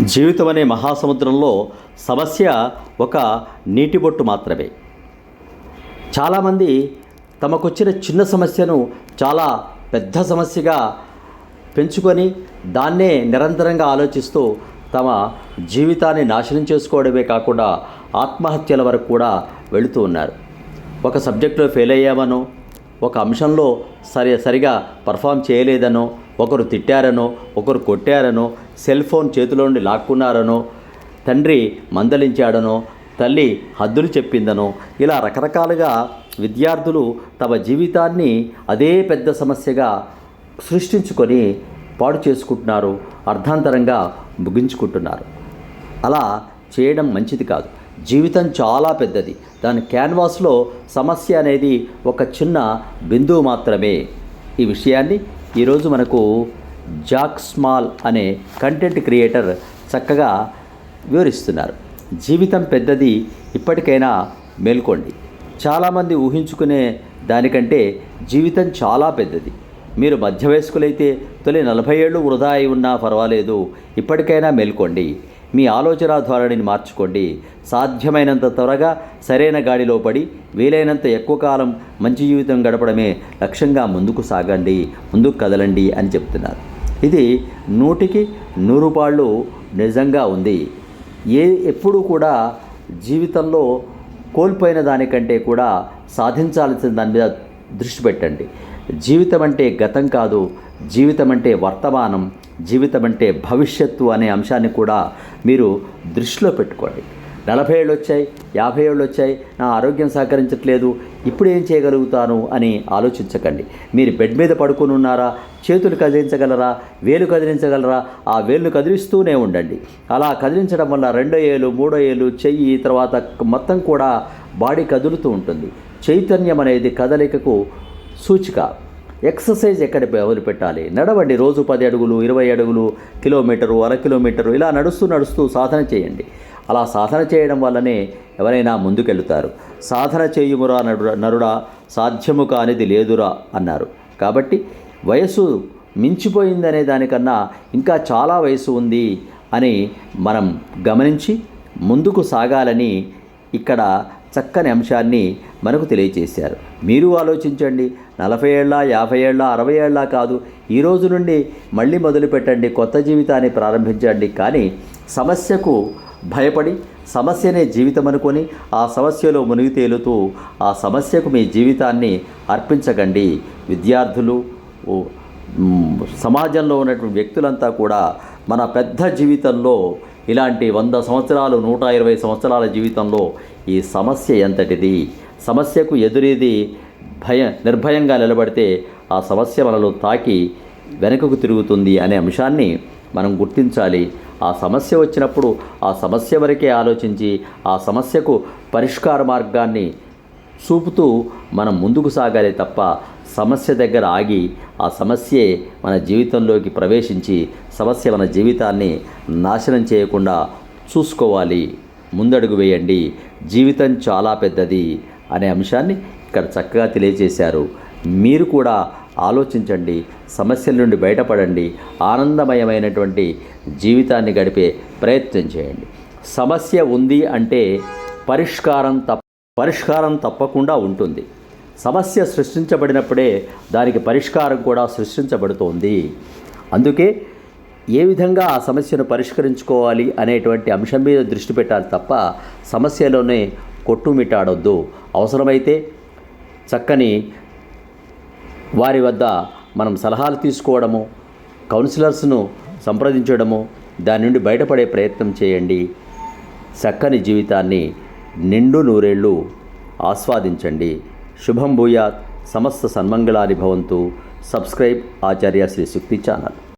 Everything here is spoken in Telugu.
జీవితం అనే మహాసముద్రంలో సమస్య ఒక నీటి బొట్టు మాత్రమే. చాలామంది తమకొచ్చిన చిన్న సమస్యను చాలా పెద్ద సమస్యగా పెంచుకొని దాన్నే నిరంతరంగా ఆలోచిస్తూ తమ జీవితాన్ని నాశనం చేసుకోవడమే కాకుండా ఆత్మహత్యల వరకు కూడా వెళుతూ ఉన్నారు. ఒక సబ్జెక్టులో ఫెయిల్ అయ్యామనో ఒక అంశంలో సరి సరిగా పర్ఫామ్ చేయలేదనో ఒకరు తిట్టారనో ఒకరు కొట్టారనో సెల్ ఫోన్ చేతిలో నుండి లాక్కున్నారనో తండ్రి మందలించాడనో తల్లి హద్దులు చెప్పిందనో ఇలా రకరకాలుగా విద్యార్థులు తమ జీవితాన్ని అదే పెద్ద సమస్యగా సృష్టించుకొని పాడు చేసుకుంటున్నారు అర్ధాంతరంగా ముగించుకుంటున్నారు. అలా చేయడం మంచిది కాదు. జీవితం చాలా పెద్దది. దాని క్యాన్వాస్లో సమస్య అనేది ఒక చిన్న బిందువు మాత్రమే. ఈ విషయాన్ని ఈరోజు మనకు జాక్ స్మాల్ అనే కంటెంట్ క్రియేటర్ చక్కగా వివరిస్తున్నారు. జీవితం పెద్దది ఇప్పటికైనా మేల్కోండి. చాలామంది ఊహించుకునే దానికంటే జీవితం చాలా పెద్దది. మీరు మధ్య వయస్కులైతే తొలి నలభై ఏళ్ళు వృధా అయి ఉన్నా పర్వాలేదు ఇప్పటికైనా మేల్కోండి. మీ ఆలోచన ధోరణిని మార్చుకోండి. సాధ్యమైనంత త్వరగా సరైన గాడిలో పడి వీలైనంత ఎక్కువ కాలం మంచి జీవితం గడపడమే లక్ష్యంగా ముందుకు సాగండి. ముందుకు కదలండి అని చెప్తున్నారు. ఇది నూటికి నూరు పాళ్ళు నిజంగా ఉంది. ఏ ఎప్పుడూ కూడా జీవితంలో కోల్పోయిన దానికంటే కూడా సాధించాల్సిన దాని మీద దృష్టి పెట్టండి. జీవితం అంటే గతం కాదు జీవితం అంటే వర్తమానం. జీవితం అంటే భవిష్యత్తు అనే అంశాన్ని కూడా మీరు దృష్టిలో పెట్టుకోండి. నలభై ఏళ్ళు వచ్చాయి యాభై ఏళ్ళు వచ్చాయి నా ఆరోగ్యం సహకరించట్లేదు ఇప్పుడు ఏం చేయగలుగుతాను అని ఆలోచించకండి. మీరు బెడ్ మీద పడుకుని ఉన్నారా చేతులు కదిలించగలరా వేలు కదిలించగలరా ఆ వేలు కదిలిస్తూనే ఉండండి. అలా కదిలించడం వల్ల రెండో ఏలు మూడో ఏలు చెయ్యి తర్వాత మొత్తం కూడా బాడీ కదులుతూ ఉంటుంది. చైతన్యం అనేది కదలికకు సూచిక. ఎక్సర్సైజ్ ఎక్కడ మొదలు పెట్టాలి నడవండి రోజు పది అడుగులు ఇరవై అడుగులు కిలోమీటరు అర కిలోమీటరు ఇలా నడుస్తూ నడుస్తూ సాధన చేయండి. అలా సాధన చేయడం వల్లనే ఎవరైనా ముందుకెళ్తారు. సాధన చేయుమురా నడు నరుడా సాధ్యము కానిది లేదురా అన్నారు. కాబట్టి వయసు మించిపోయిందనే దానికన్నా ఇంకా చాలా వయసు ఉంది అని మనం గమనించి ముందుకు సాగాలని ఇక్కడ చక్కని అంశాన్ని మనకు తెలియచేశారు. మీరు ఆలోచించండి. నలభై ఏళ్ళ యాభై ఏళ్ళ అరవై ఏళ్ళ కాదు ఈ రోజు నుండి మళ్ళీ మొదలు పెట్టండి కొత్త జీవితాన్ని ప్రారంభించండి. కానీ సమస్యకు భయపడి సమస్యనే జీవితం అనుకొని ఆ సమస్యలో మునిగి తేలుతూ ఆ సమస్యకు మీ జీవితాన్ని అర్పించకండి. విద్యార్థులు సమాజంలో ఉన్నటువంటి వ్యక్తులంతా కూడా మన పెద్ద జీవితంలో ఇలాంటి వంద సంవత్సరాలు నూట ఇరవై సంవత్సరాల జీవితంలో ఈ సమస్య ఎంతటిది? సమస్యకు ఎదురేది భయ నిర్భయంగా నిలబడితే ఆ సమస్య మనలో తాకి వెనుకకు తిరుగుతుంది అనే అంశాన్ని మనం గుర్తించాలి. ఆ సమస్య వచ్చినప్పుడు ఆ సమస్య వరకే ఆలోచించి ఆ సమస్యకు పరిష్కార మార్గాన్ని చూపుతూ మనం ముందుకు సాగాలి తప్ప సమస్య దగ్గర ఆగి ఆ సమస్యే మన జీవితంలోకి ప్రవేశించి సమస్య మన జీవితాన్ని నాశనం చేయకుండా చూసుకోవాలి. ముందడుగు వేయండి. జీవితం చాలా పెద్దది అనే అంశాన్ని ఇక్కడ చక్కగా తెలియజేశారు. మీరు కూడా ఆలోచించండి. సమస్యల నుండి బయటపడండి. ఆనందమయమైనటువంటి జీవితాన్ని గడిపే ప్రయత్నం చేయండి. సమస్య ఉంది అంటే పరిష్కారం తప్ప పరిష్కారం తప్పకుండా ఉంటుంది. సమస్య సృష్టించబడినప్పుడే దానికి పరిష్కారం కూడా సృష్టించబడుతోంది. అందుకే ఏ విధంగా ఆ సమస్యను పరిష్కరించుకోవాలి అనేటువంటి అంశం మీద దృష్టి పెట్టాలి తప్ప సమస్యలోనే కొట్టుమిటాడొద్దు. అవసరమైతే చక్కని వారి వద్ద మనం సలహాలు తీసుకోవడము కౌన్సిలర్స్ను సంప్రదించడము దాని నుండి బయటపడే ప్రయత్నం చేయండి. చక్కని జీవితాన్ని నిండు నూరేళ్ళు ఆస్వాదించండి. శుభం భూయాత్. సమస్త సన్మంగళాని భవంతు. Subscribe Acharya Shri Shukti channel.